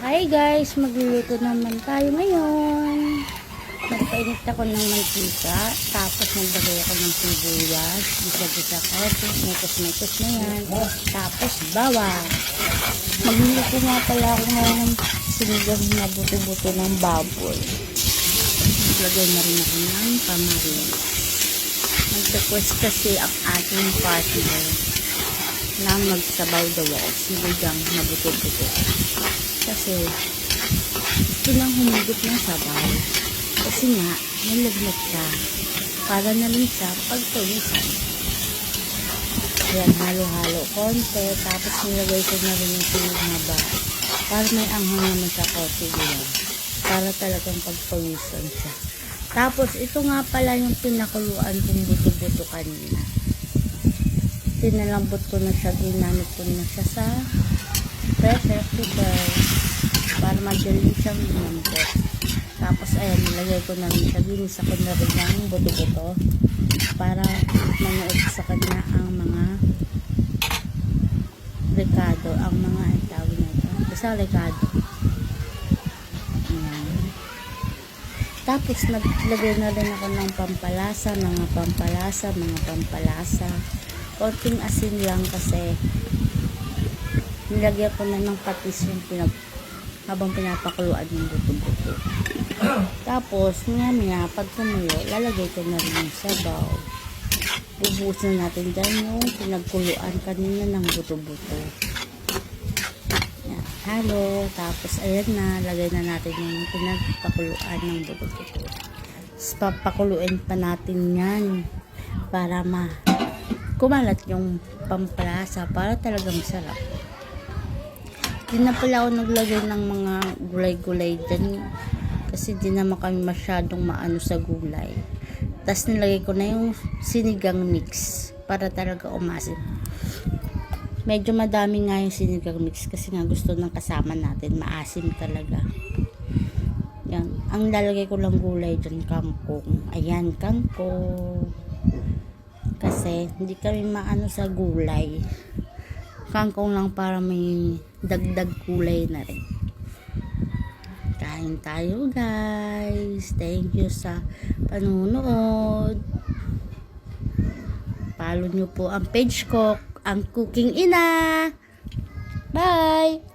Hi guys, magluluto naman tayo ngayon. Nagpainit ako ng mantika, tapos naglagay ako ng sibuyas, bisa-bisa ko, mekos-mekos na yan, tapos bawang. Magluluto nga pala ako ngayon ng sinigang na buto-buto ng baboy. Naglagay na rin ako ng pamarin. Nag-request kasi ang ating partner na magsabaw daw ako sinigang na buto-buto. Kasi gusto lang humigit ng sabaw. Kasi nga, nilaglag siya. Para na rin siya pagtawisan. Yan, halo-halo konti. Tapos nilagay ko na rin yung pinahaba. Para may anghang naman sa konti yan. Para talagang pagpawisan siya. Tapos, ito nga pala yung pinakuluan kong buto-buto kanina. Tinalambot ko na siya, ginamit ko na siya sa pressure cooker para madali siyang lumambot. Tapos ayan, nilagay ko na rin siya. Ginisa ko na ng buto-buto para manood sa kanya ang mga rekado, ang mga tawag na ito. Basta rekado. Tapos naglagay na rin ako ng pampalasa, mga pampalasa, mga pampalasa. Konting asin lang kasi nilagyan ko na ng patis yung pinag habang pinapakuluan yung buto-buto. Tapos, maya maya, pag tumuyo, lalagay ko na rin yung sabaw. Bubuhos na natin dyan yung pinagkuluan kanina ng buto-buto. Halo. Tapos, ayan na, lagay na natin yung pinagpakuluan ng buto-buto. Papakuluin pa natin yan para ma kumalat yung pampalasa para talagang masarap. Di na pala ako naglagay ng mga gulay-gulay dyan kasi di naman kami masyadong maano sa gulay. Tapos nilagay ko na yung sinigang mix para talaga umasim. Medyo madami nga yung sinigang mix kasi nga gusto ng kasama natin maasim talaga. Yan. Ang lalagay ko lang gulay dyan, kangkong. Ayan, kangkong. Kasi hindi kami maano sa gulay. Kangkong lang para may dagdag kulay na rin. Kain tayo guys. Thank you sa panunood. Follow nyo po ang page ko, ang Cooking Ina. Bye!